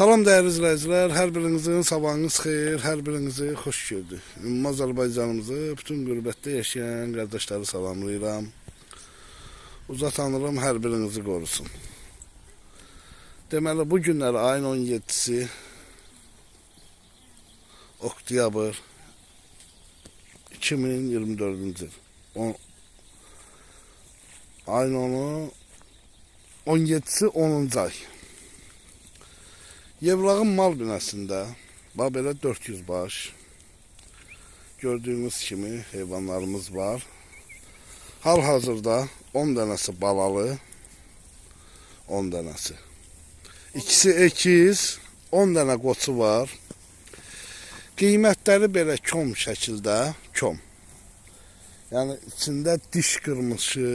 Salam değerli izleyiciler, her birinizin sabahınız xeyir, her birinizi xoş gördük. Ümmü Azərbaycanımızı, bütün qürbətdə yaşayan qardaşları salamlayıram. Uza tanrım hər birinizi qorusun. Deməli, bu günlər ayın 17-si, oktyabr 2024-cü il. Ayın 10-u, 17-si 10-cu ay. Yevlağın mal binəsində bax belə 400 baş. Gördüyünüz kimi heyvanlarımız var. Hal-hazırda 10 dənəsi balalı, 10 dənəsi. İkisi əkiz, 10 dənə qoçu var. Qiymətləri belə kom şəkildə, kom. Yəni içində diş qırmışı,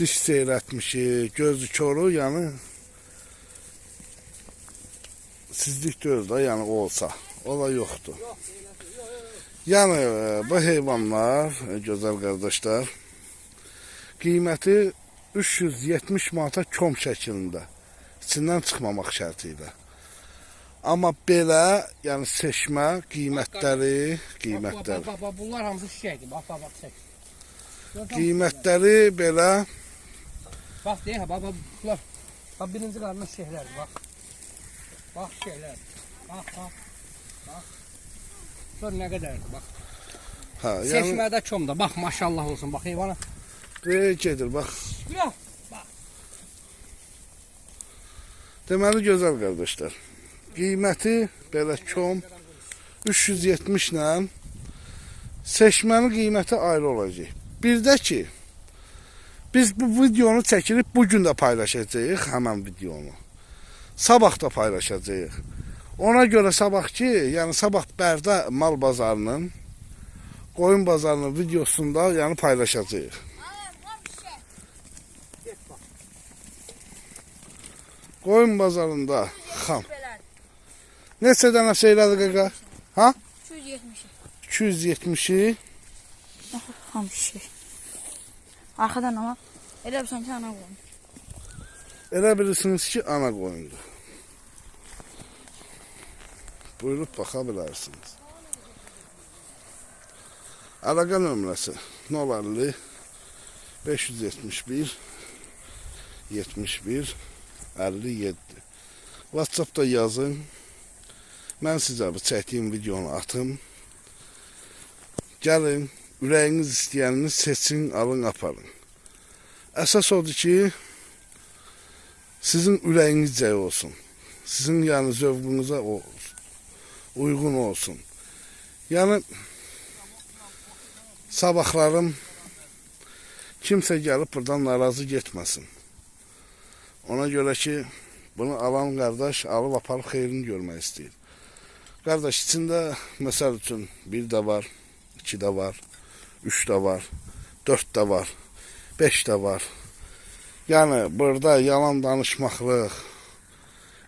diş seyrətmişi, gözü koru, yəni sizlik də, yəni o olsa. O da yoxdur. Yəni e, bu heyvanlar, e, gözəl qardaşlar, qiyməti 370 manata kom şəklində. İçindən çıxmamaq şərti ilə. Amma belə, yəni seçmə qiymətləri, qiymətləri, Bak, bak, bak, bunlar hamısı şişeydi. Bak bak bak çek. Bak, qiymətləri belə Bak değil ha bak bak bunlar. Bak birinci karnı şişelerdi bak. Bak şeyler. Bak bak. Bak. Gör ne kadardı bak. ha, yəni Seçmede çomda bak maşallah olsun bak hayvana. gedir bax. Ya. Deməli gözəl qardaşlar. Qiyməti belə kom 370 ilə seçmənin qiyməti ayrı olacaq. Bir də ki biz bu videonu çəkilib bu gün də paylaşacağıq həmin videonu. Sabah da paylaşacağıq. Ona görə sabahki, yəni sabah Bərdə mal bazarının qoyun bazarının videosunda yəni paylaşacağıq. Qoyun bazarında xam. Neçə dənə şeylədi qaqa? Ha? 270. 270-i Hamısı. Arkadan ama elə bir sanki ana. Elə bilirsiniz ki, ana qoyundur. Buyurub baxa bilərsiniz. Əlaqə nömrəsi 050 571 71 57. WhatsApp-da yazın. Mən sizə bu çəkdiyim videonu atım. Gəlin, ürəyiniz istəyənini seçin, alın, aparın. Əsas odur ki, sizin ürəyinizcə olsun. Sizin yəni zövqünüzə uyğun olsun. Yəni sabahlarım kimsə gəlib buradan narazı getməsin. Ona görə ki, bunu alan qardaş alıb aparıb xeyrini görmək istəyir. Qardaş içində məsəl üçün bir də var, iki də var, üç də var, dörd də var, beş də var. Yəni burada yalan danışmaqlıq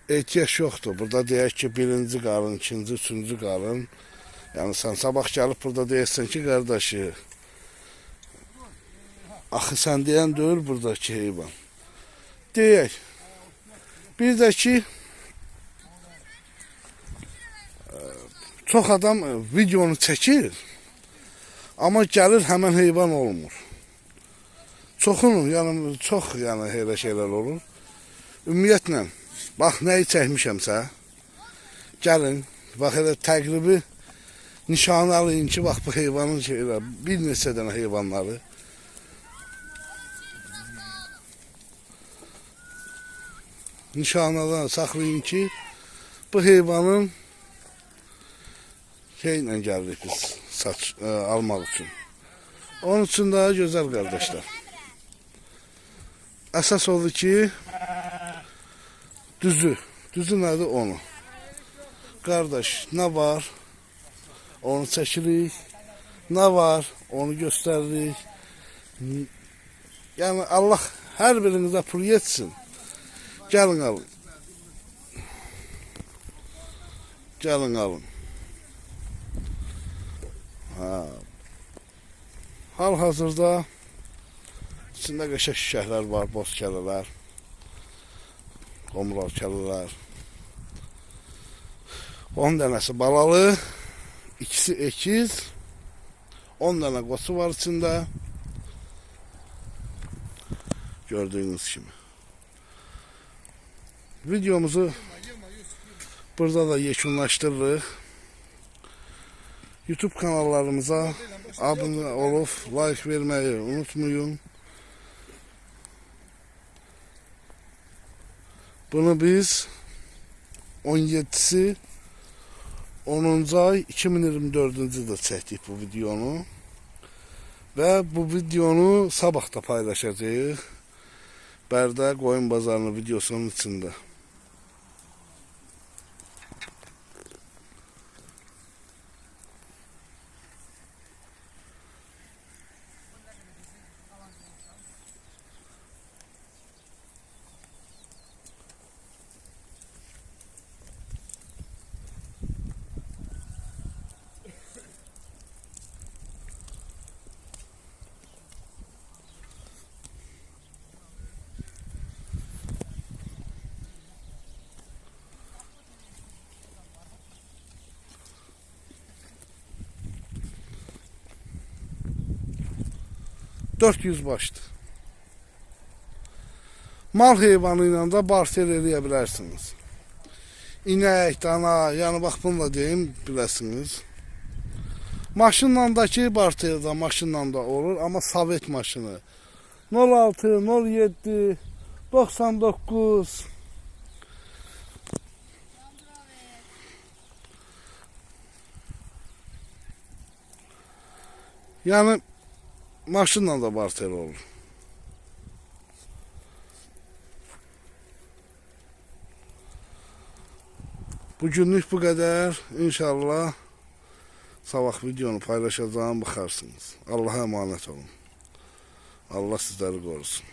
ehtiyac yoxdur. Burada deyək ki, birinci qarın, ikinci, üçüncü qarın. Yəni sən sabah gəlib burada deyirsən ki, qardaşı, axı sən deyən deyil buradakı heyvan. Deyək. Bir də ki, çox adam videonu çəkir, amma gəlir həmən heyvan olmur. Çoxunun, yəni çox yəni elə şeylər olur. Ümumiyyətlə, bax nəyi çəkmişəmsə, gəlin, bax elə təqribi nişanı alın ki, bax bu heyvanın şeylə, bir neçə dənə heyvanları. Nişanadan saxlayın ki, bu heyvanın şeylə gəldik biz saç ə, almaq üçün. Onun üçün daha gözəl qardaşlar. Əsas odur ki, düzü. Düzü nədir onu? Qardaş, nə var? Onu çəkirik. Nə var? Onu göstəririk. N- Yəni Allah hər birinizə pul yetsin. Gəlin alın. Gəlin alın. Ha. Hal-hazırda içində qəşəng şişəklər var, boz kələlər, qomral kələlər. 10 dənəsi balalı, ikisi ekiz, 10 dənə qoçu var içində. Gördüyünüz kimi. Videomuzu burada da yekunlaşdırırıq. YouTube kanallarımıza abone olup like vermeyi unutmayın. Bunu biz 17'si 10. ay 2024-cü ildə çəkdik bu videonu. Və bu videonu sabah da paylaşacağıq. Bərdə qoyun bazarının videosunun içində. Dörd yüz başdır. Mal heyvanı ilə də barter eləyə bilərsiniz. İnək, dana, yəni bax bunu da deyim, biləsiniz. Maşınla da ki, barterdə maşınla da olur, amma Sovet maşını. 06, 07, 99 Yəni maşınla da barter olur. Bugünlük bu kadar. İnşallah sabah videonu paylaşacağım bakarsınız. Allah'a emanet olun. Allah sizleri korusun.